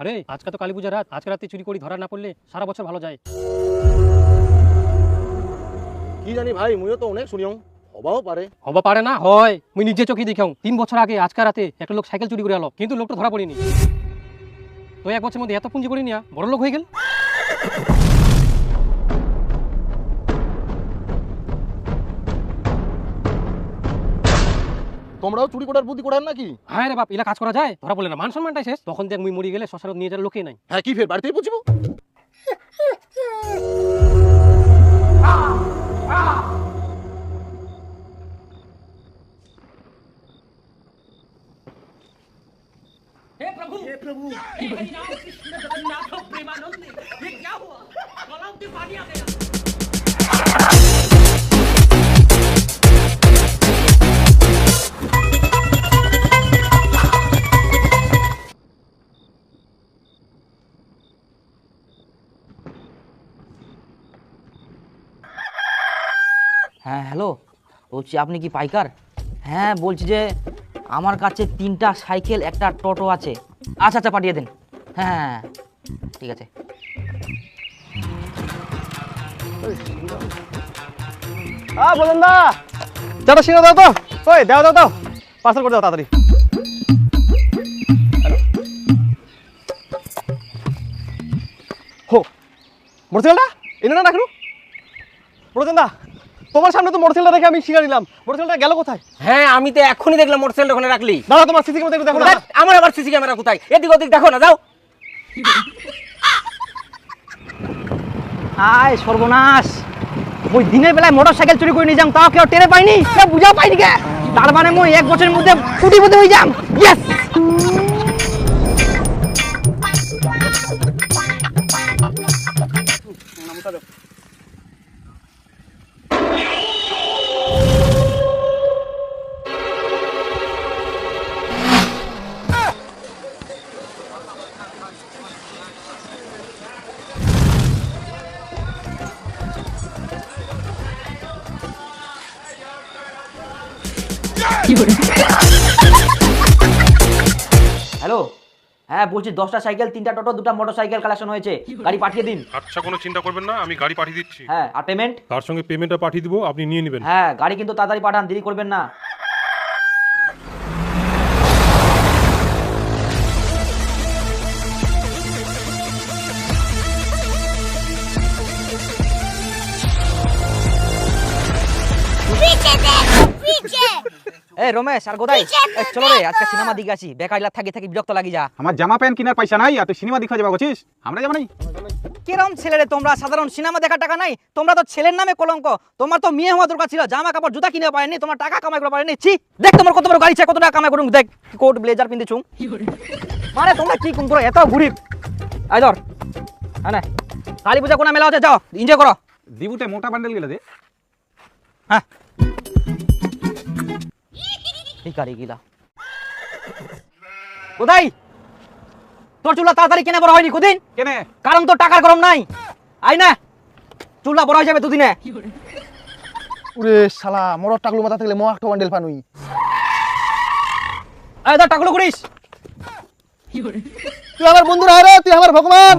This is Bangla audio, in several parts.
আরে আজকে তো কালী পূজার রাত। আজকে রাতে চুরি করি ধরা না পড়লে সারা বছর ভালো যায়। কি জানি ভাই মুইও তো অনেক শুনিও হবাও পারে। হবা পারে না হয়। মুই নিজে চোখে দেখাও তিন বছর আগে আজকে রাতে একটা লোক সাইকেল চুরি করে আলো কিন্তু লোকটা ধরা পড়েনি। তো এক বছরের মধ্যে এত পুঁজি করি নিয়া বড় লোক হয়ে গেল? তোমরাও চুরি করার বুদ্ধি করার নাকি? হ্যাঁ রে বাপ এলা কাজ করা যায়? ধরা পড়লে না মান সম্মানটাই শেষ। তখন দেখ মুই মরি গেলে শ্মশানত নিয়ে যাওয়ার লোকেই নাই। হ্যাঁ কি ফের বাড়িতেই বুঝব হ্যাঁ হ্যালো বলছি আপনি কি পাইকার? হ্যাঁ বলছি যে আমার কাছে তিনটা সাইকেল একটা টোটো আছে। আচ্ছা আচ্ছা পাঠিয়ে দিন। হ্যাঁ হ্যাঁ, হ্যাঁ ঠিক আছে। আ বলেন দা! চাটা সিঙ্গা দাও তো। ওই দাও দাও দাও। পার্সেল করে দাও তাড়াতাড়ি। হো মোটরসাইকেলটা? এনে না রাখল? প্রতিন দা! তোমার সামনে তো মোটরসাইকেলটা রেখে আমি শিখা নিলাম মোটরসাইকেলটা গেল কোথায়? হ্যাঁ আমি তো এখনই দেখলাম মোটরসাইকেল ওখানে রাখলি। দাদা তোমার সিসি ক্যামেরা দেখো না। আমার আবার সিসি ক্যামেরা কোথায়? এদিক ওদিক দেখো না যাও। আয় সর্বনাশ। ওই দিনের বেলায় মোটর সাইকেল চুরি করে নিয়ে যাম তাও কেউ টেরে পাইনি কেউ বুঝাও পাইনি কে? তার মানে মই এক বছরের মধ্যে কোটিপতি হয়ে যাম। Yes hello? হ্যাঁ বলছি দশটা সাইকেল তিনটা টোটো দুটা মোটর সাইকেল কালেকশন হয়েছে। গাড়ি পাঠিয়ে দিন। আচ্ছা কোনো চিন্তা করবেন না আমি গাড়ি পাঠিয়ে দিচ্ছি। হ্যাঁ আর পেমেন্ট তার সঙ্গে পেমেন্টটা পাঠিয়ে দিব আপনি নিয়ে নেবেন। হ্যাঁ গাড়ি কিন্তু তাড়াতাড়ি পাঠান দেরি করবেন না। এই রমেশ আর গোদাই চলো রে আজকে সিনেমা দিকে আসি। বেকার থাকি থাকি বিরক্ত লাগি যা। আমার জামা প্যান্ট কেনার পয়সা নাই আর তুই সিনেমা দেখা যাবা বলছিস আমরা যাব নাই। কিরম ছেলে রে তোমরা সাধারণ সিনেমা দেখার টাকা নাই। তোমরা তো ছেলের নামে কলঙ্ক। তোমার তো মেয়ে হওয়া দরকার ছিল জামা কাপড় জুতা কিনে পারেনি তোমার টাকা কামাই করে পারেনি ছি দেখ তোমার কত বড় গাড়ি চাই কত টাকা কামাই করুন দেখ কোট ব্লেজার পিন্ধিছুম। মানে তোমরা কি কুম এত গরিব? আই ধর। হ্যাঁ কালী পূজা কোনা মেলা হচ্ছে যাও এনজয় করো। দিবুতে মোটা বান্ডেল গেলে দে। হ্যাঁ। ভিখারি গিলা কোথায় তোর চুলা তাড়াতাড়ি কেনে বড় হয়নি কদিন? কেনে? কারণ তোর টাকার গরম নাই। আই না চুলা বড় হয়ে যাবে দুদিনে। উরে শালা মরর টাকলু মাথা থাকলে মো একটা বান্ডেল পানুই আয় ধর টাকলো করিস। তুই আমার বন্ধু রে তুই আমার ভগবান।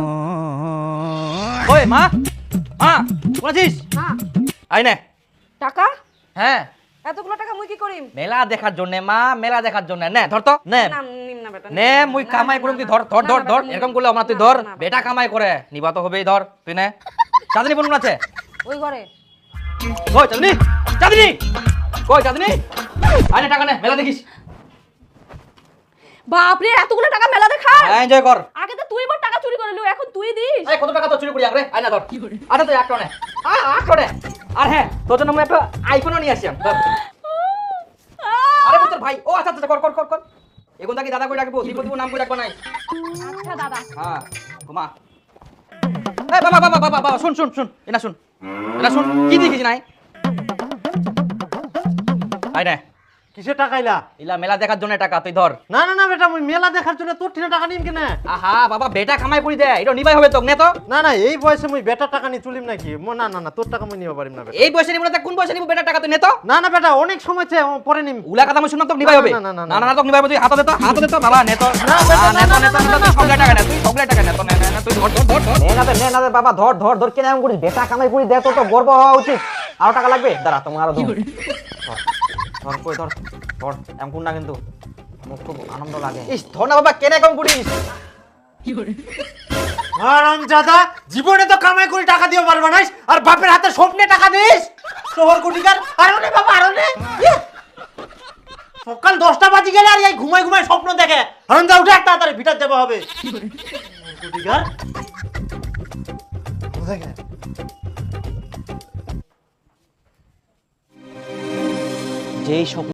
ওই মা মা বলেছিস? আই না। টাকা? হ্যাঁ। এতগুলো টাকা মুই কি করিম? মেলা দেখার জন্য মা মেলা দেখার জন্য। নে ধর তো নে। না মুই কামাই করুম তুই ধর ধর ধর ধর এরকম করলে আমার তুই ধর বেটা কামাই করে নিবা তো হবেই ধর তুই নে। চাঁদনি বলুন আছে? ওই ঘরে। কই চাঁদনি? চাঁদনি? কই চাঁদনি? আয় টাকা নে মেলা দেখিস। বাপরে এতগুলো টাকা মেলা দেখা হ্যাঁ এনজয় কর। আগে তো তুই বড় টাকা চুরি করলি এখন তুই দিস। এই কত টাকা তো চুরি করি? আগে আয় না ধর। আচ্ছা তুই আটটা নে আয় আটটা নে আর হ্যাঁ তোর জন্য আমি একটা আইফোনও নিয়ে ধর। আরে তোর ভাই ও আচ্ছা আচ্ছা কর কর কর কর। এখন তাকে দাদা করে রাখব দীপদীপ নাম করে রাখব নাই? আচ্ছা দাদা। হ্যাঁ ঘুমা। এই বাবা বাবা বাবা বাবা শুন শুন শুন এনা শুন। এনা শুন। কি দেখিস নাই? আই না। কিসে টাকাইলা ইলা মেলা দেখার জন্য টাকা তুই ধর না না না বেটা মুই মেলা দেখার জন্য তোর ঠিনা টাকা নিম কেনে আহা বাবা বেটা কামাই করি দে এটা নিবাই হবে তোক নে তো না না এই বয়সে মুই বেটার টাকা নিয়ে চলিম নাকি মো না না না তোর টাকা মুই নিতে পারিম না বেটা এই বয়সে নিব না কোন বয়সে নিব বেটা টাকা তুই নে তো না না বেটা অনেক সময় চে পরে নিম উলা কথা আমি শুনলাম তোক নিবাই হবে না, না, না, না না, না নিবাই হবে তুই হাত দে তো হাত দে তো বাবা নে তো না, বেটা, নে তো নে তো নে তো, তুই সঙ্গে টাকা নে তুই সঙ্গে নে না দে, নে না বাবা ধর ধর ধর কেন এমন করিস বেটা কামাই করি দে তো তো গর্ব হওয়া উচিত আরও টাকা লাগবে দাঁড়া তোমার আরও ধর ধর, কই ধর ধর এমন কর না কিন্তু। আমার খুব আনন্দ লাগে। ইস ধর না বাবা কেন কেমন করিস? দাদা জীবনে তো কামাই করে টাকা দিও পারবা না আর বাপের হাতে স্বপ্নে টাকা দিস? শহর কোটিকার আরও নে বাবা আরও নে। ইয়ে। সকাল দশটা বাজি গেলে আর এই ঘুমাই ঘুমাই স্বপ্ন দেখে। আনন্দ উঠে একটা তাড়াতাড়ি ভিটার দেওয়া হবে। কোটিকার। যেই স্বপ্ন